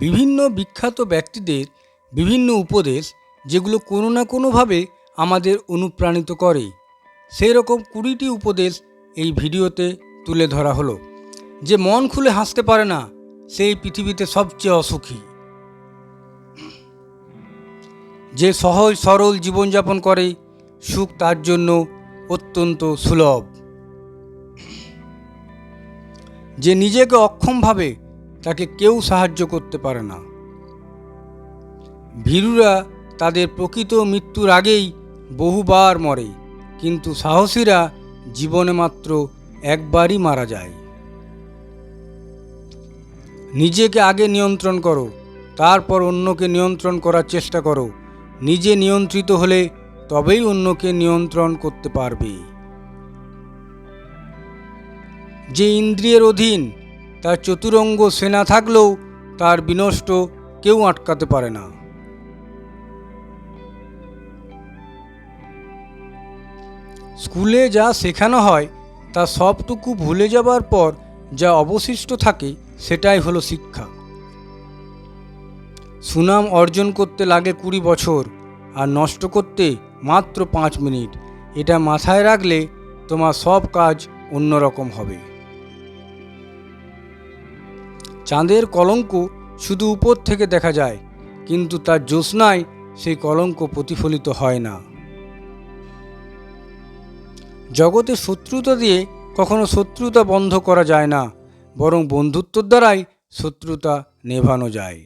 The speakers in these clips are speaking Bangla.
বিভিন্ন বিখ্যাত ব্যক্তিদের বিভিন্ন উপদেশ যেগুলো কোনো না কোনোভাবে আমাদের অনুপ্রাণিত করে। সেই রকম কুড়িটি উপদেশ এই ভিডিওতে তুলে ধরা হলো। যে মন খুলে হাসতে পারে না, সেই পৃথিবীতে সবচেয়ে অসুখী। যে সহজ সরল জীবনযাপন করে, সুখ তার জন্য অত্যন্ত সুলভ। যে নিজেকে অক্ষম ভাবে তাকে কেউ সাহায্য করতে পারে না। ভীরুরা তাদের প্রকৃত মৃত্যুর আগেই বহুবার মরে, কিন্তু সাহসীরা জীবনে মাত্র একবারই মারা যায়। নিজেকে আগে নিয়ন্ত্রণ করো, তারপর অন্যকে নিয়ন্ত্রণ করার চেষ্টা করো। নিজে নিয়ন্ত্রিত হলে তবেই অন্যকে নিয়ন্ত্রণ করতে পারবে। যে ইন্দ্রিয়ের অধীন তার চতুরঙ্গ সেনা থাকলেও তার বিনষ্ট কেউ আটকাতে পারে না। স্কুলে যা শেখানো হয়, তা সবটুকু ভুলে যাবার পর যা অবশিষ্ট থাকে, সেটাই হলো শিক্ষা। সুনাম অর্জন করতে লাগে কুড়ি বছর, আর নষ্ট করতে মাত্র পাঁচ মিনিট। এটা মাথায় রাখলে তোমার সব কাজ অন্যরকম হবে। চাঁদের কলঙ্ক শুধু উপর থেকে দেখা যায়, কিন্তু তার জ্যোৎস্নায় সেই কলঙ্ক প্রতিফলিত হয় না। জগতে শত্রুতা দিয়ে কখনো শত্রুতা বন্ধ করা যায় না, বরং বন্ধুত্বর দ্বারাই শত্রুতা নেভানো যায়।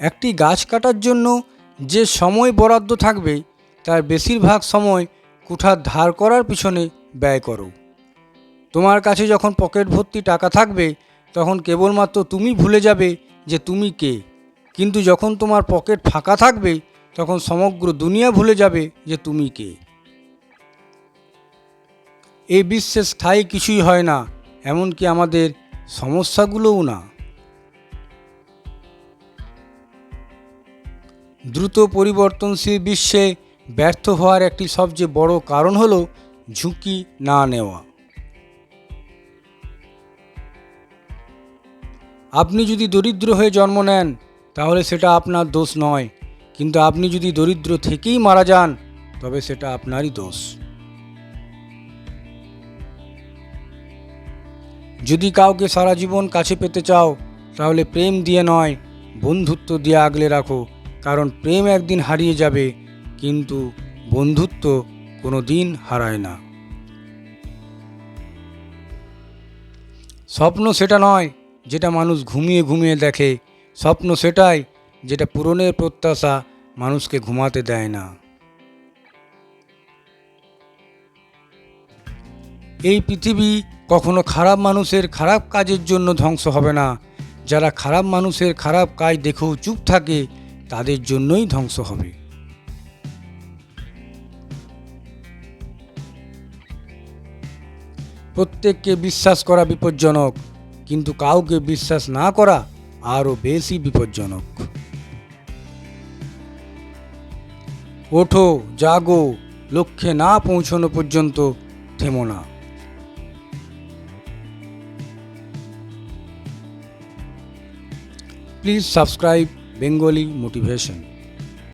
একটি গাছ কাটার জন্য যে সময় বরাদ্দ থাকবে, তার বেশিরভাগ সময় কুঠার ধার করার পিছনে ব্যয় করো। তোমার কাছে যখন পকেট ভর্তি টাকা থাকবে, তখন কেবলমাত্র তুমি ভুলে যাবে যে তুমি কে। কিন্তু যখন তোমার পকেট ফাঁকা থাকবে, তখন সমগ্র দুনিয়া ভুলে যাবে যে তুমি কে। এই বিশ্বে স্থায়ী কিছুই হয় না, এমনকি আমাদের সমস্যাগুলোও না। দ্রুত পরিবর্তনশীল বিশ্বে ব্যর্থ হওয়ার একটি সবচেয়ে বড় কারণ হলো ঝুঁকি না নেওয়া। আপনি যদি দরিদ্র হয়ে জন্ম নেন, তাহলে সেটা আপনার দোষ নয়। কিন্তু আপনি যদি দরিদ্র থেকেই মারা যান, তবে সেটা আপনারই দোষ। যদি কাউকে সারা জীবন কাছে পেতে চাও, তাহলে প্রেম দিয়ে নয়, বন্ধুত্ব দিয়ে আগলে রাখো। কারণ প্রেম একদিন হারিয়ে যাবে, কিন্তু বন্ধুত্ব কোনো দিন হারায় না। স্বপ্ন সেটা নয় যেটা মানুষ ঘুমিয়ে ঘুমিয়ে দেখে, স্বপ্ন সেটাই যেটা পূরণের প্রত্যাশা মানুষকে ঘুমাতে দেয় না। এই পৃথিবী কখনো খারাপ মানুষের খারাপ কাজের জন্য ধ্বংস হবে না। যারা খারাপ মানুষের খারাপ কাজ দেখেও চুপ থাকে, তাদের জন্যই ধ্বংস হবে। প্রত্যেককে বিশ্বাস করা বিপজ্জনক। কিন্তু কাউকে বিশ্বাস না করা আরও বেশি বিপজ্জনক। ওঠো, জাগো, লক্ষ্যে না পৌঁছানো পর্যন্ত থেমো না। Please subscribe Bengali motivation.